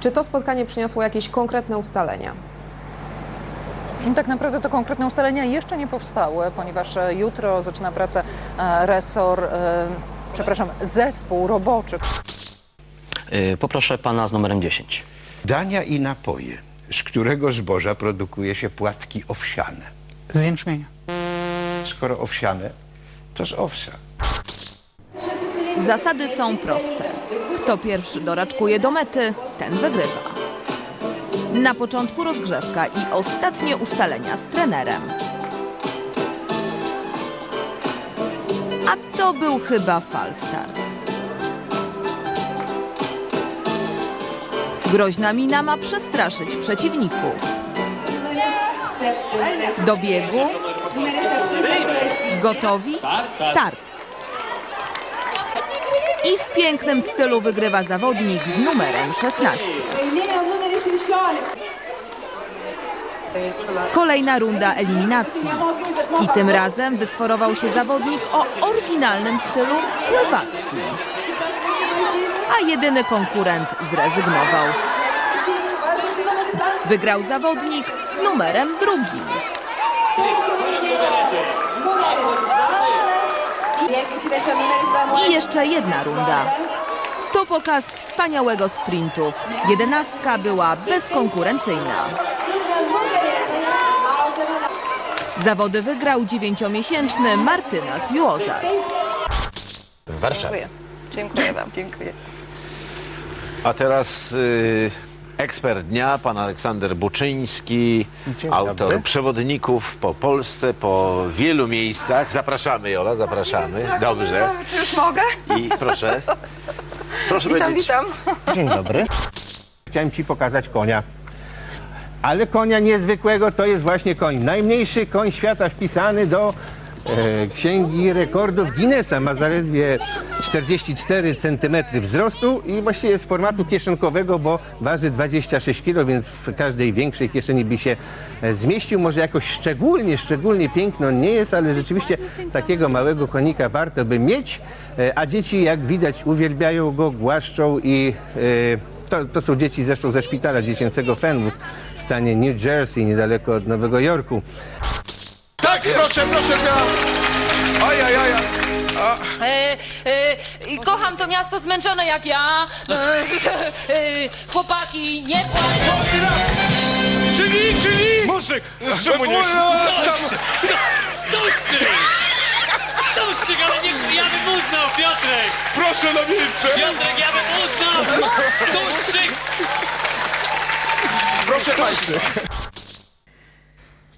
Czy to spotkanie przyniosło jakieś konkretne ustalenia? No, Tak naprawdę to konkretne ustalenia jeszcze nie powstały, ponieważ e, jutro zaczyna pracę e, resor, e, przepraszam, zespół roboczy. Poproszę pana z numerem 10. Dania i napoje, z którego zboża produkuje się płatki owsiane. Z jęczmienia. Skoro owsiane, to z owsa. Zasady są proste. Kto pierwszy doraczkuje do mety, ten wygrywa. Na początku rozgrzewka i ostatnie ustalenia z trenerem. A to był chyba falstart. Groźna mina ma przestraszyć przeciwników. Do biegu. Gotowi? Start. I w pięknym stylu wygrywa zawodnik z numerem 16. Kolejna runda eliminacji. I tym razem wysforował się zawodnik o oryginalnym stylu pływackim. A jedyny konkurent zrezygnował. Wygrał zawodnik z numerem drugim. I jeszcze jedna runda. To pokaz wspaniałego sprintu. Jedenastka była bezkonkurencyjna. Zawody wygrał dziewięciomiesięczny Martynas Juozas. w Warszawie. Dziękuję wam. Dziękuję. A teraz y, ekspert dnia, pan Aleksander Buczyński, Dzień autor dobry. przewodników po Polsce, po wielu miejscach. Zapraszamy, Jola, zapraszamy. Dobrze. Czy już mogę? I proszę. Proszę Witam, powiedzieć. witam. Dzień dobry. Chciałem ci pokazać konia. Ale konia niezwykłego to jest właśnie koń. Najmniejszy koń świata wpisany do Księgi Rekordów Guinnessa. Ma zaledwie 44 cm wzrostu i właściwie jest formatu kieszonkowego, bo waży 26 kg, więc w każdej większej kieszeni by się e, zmieścił. Może jakoś szczególnie, szczególnie piękno nie jest, ale rzeczywiście takiego małego konika warto by mieć. E, A dzieci, jak widać, uwielbiają go, głaszczą i e, to, to są dzieci zresztą ze szpitala dziecięcego Fenwood w stanie New Jersey, niedaleko od Nowego Jorku. Tak, proszę, proszę, ja. Oj, oj, oj. E, e, i kocham to miasto zmęczone jak ja. E, e, chłopaki, nie płacą. Czyli, czyli... Muzyk! Czemu nie? Stuszczyk! Stuszczyk, ale nie, ja bym uznał, Piotrek! Proszę na miejsce! Piotrek, ja bym uznał! Stuszczyk! Proszę Państwa.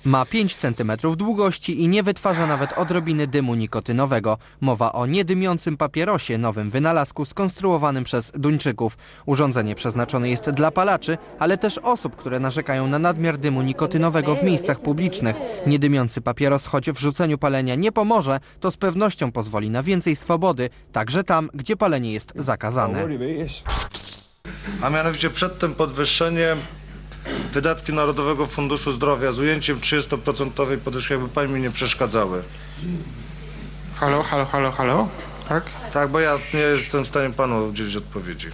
Ma 5 cm długości i nie wytwarza nawet odrobiny dymu nikotynowego. Mowa o niedymiącym papierosie, nowym wynalazku skonstruowanym przez Duńczyków. Urządzenie przeznaczone jest dla palaczy, ale też osób, które narzekają na nadmiar dymu nikotynowego w miejscach publicznych. Niedymiący papieros, choć w rzuceniu palenia nie pomoże, to z pewnością pozwoli na więcej swobody, także tam, gdzie palenie jest zakazane. A mianowicie przed tym podwyższeniem wydatki Narodowego Funduszu Zdrowia z ujęciem 30% podwyżki, jakby pani mi nie przeszkadzały. Halo, halo, halo, halo? Tak? Tak, bo ja nie jestem w stanie panu udzielić odpowiedzi.